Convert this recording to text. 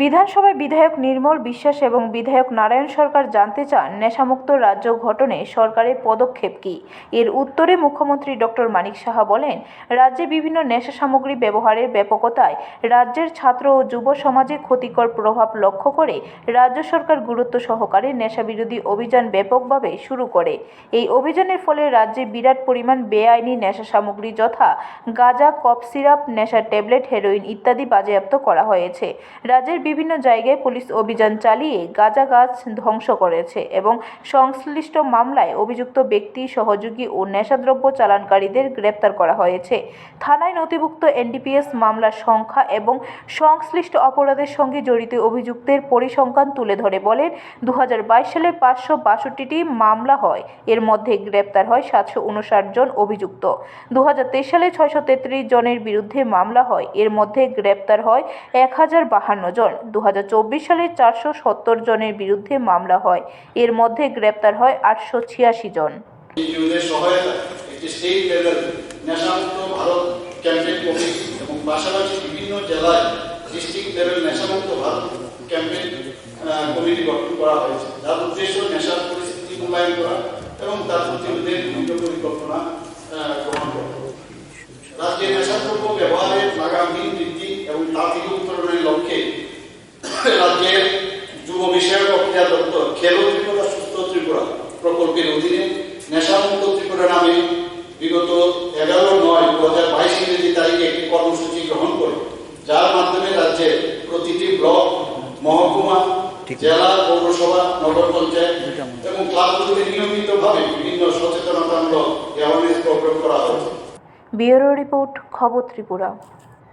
বিধানসভায় বিধায়ক নির্মল বিশ্বাস এবং বিধায়ক নারায়ণ সরকার জানতে চান, নেশামুক্ত রাজ্য গঠনে সরকারের পদক্ষেপ কি? এর উত্তরে মুখ্যমন্ত্রী ডক্টর মানিক সাহা বলেন, রাজ্যে বিভিন্ন নেশা সামগ্রী ব্যবহারের ব্যাপকতায় রাজ্যের ছাত্র ও যুব সমাজে ক্ষতিকর প্রভাব লক্ষ্য করে রাজ্য সরকার গুরুত্ব সহকারে নেশাবিরোধী অভিযান ব্যাপকভাবে শুরু করে। এই অভিযানের ফলে রাজ্যে বিরাট পরিমাণ বেআইনি নেশা সামগ্রী যথা গাঁজা, কফ সিরাপ, নেশার ট্যাবলেট, হেরোইন ইত্যাদি বাজেয়াপ্ত করা হয়েছে। রাজ্যের বিভিন্ন জায়গায় পুলিশ অভিযান চালিয়ে গাঁজা গাছ ধ্বংস করেছে এবং সংশ্লিষ্ট মামলায় অভিযুক্ত ব্যক্তি, সহযোগী ও নেশাদ্রব্য চালানকারীদের গ্রেপ্তার করা হয়েছে। থানায় নথিভুক্ত এনডিপিএস মামলার সংখ্যা এবং সংশ্লিষ্ট অপরাধের সঙ্গে জড়িত অভিযুক্তের পরিসংখ্যান তুলে ধরে বলেন দু হাজার বাইশ সালে পাঁচশো বাষট্টিটি মামলা হয়, এর মধ্যে গ্রেপ্তার হয় সাতশো উনষাট জন অভিযুক্ত। দু হাজার তেইশ সালে ছয়শো তেত্রিশ জনের বিরুদ্ধে মামলা হয়, এর মধ্যে গ্রেপ্তার হয় এক হাজার বাহান্ন জন। দু সালে চারশো সত্তর জনের বিরুদ্ধে মামলা হয়। এর মধ্যে গ্রেপ্তার হয় আটশো ছিয়াশি জন। নেশাদ্রব্য ব্যবহারের বৃদ্ধি এবং উত্তরণের লক্ষ্যে রাজ্যের যুব বিষয়ক অভিযান দপ্তর খেলো ত্রিপুরা সুস্থ ত্রিপুরা প্রকল্পের অধীনে নেশামুক্ত ত্রিপুরা নামে বিগত এগারো নয় দু হাজার বাইশ ইংরেজি তারিখে একটি কর্মসূচি গ্রহণ করে যার মাধ্যমে রাজ্যের প্রতিটি ব্লক মহকুমা জেলা পৌরসভা নগর পঞ্চায়েত এবং ক্লাবগুলিতে নিয়মিতভাবে বিভিন্ন সচেতনতামূলক অ্যাওয়ারনেস প্রোগ্রাম করা হয়েছে। ব্যুরো রিপোর্ট খবর ত্রিপুরা।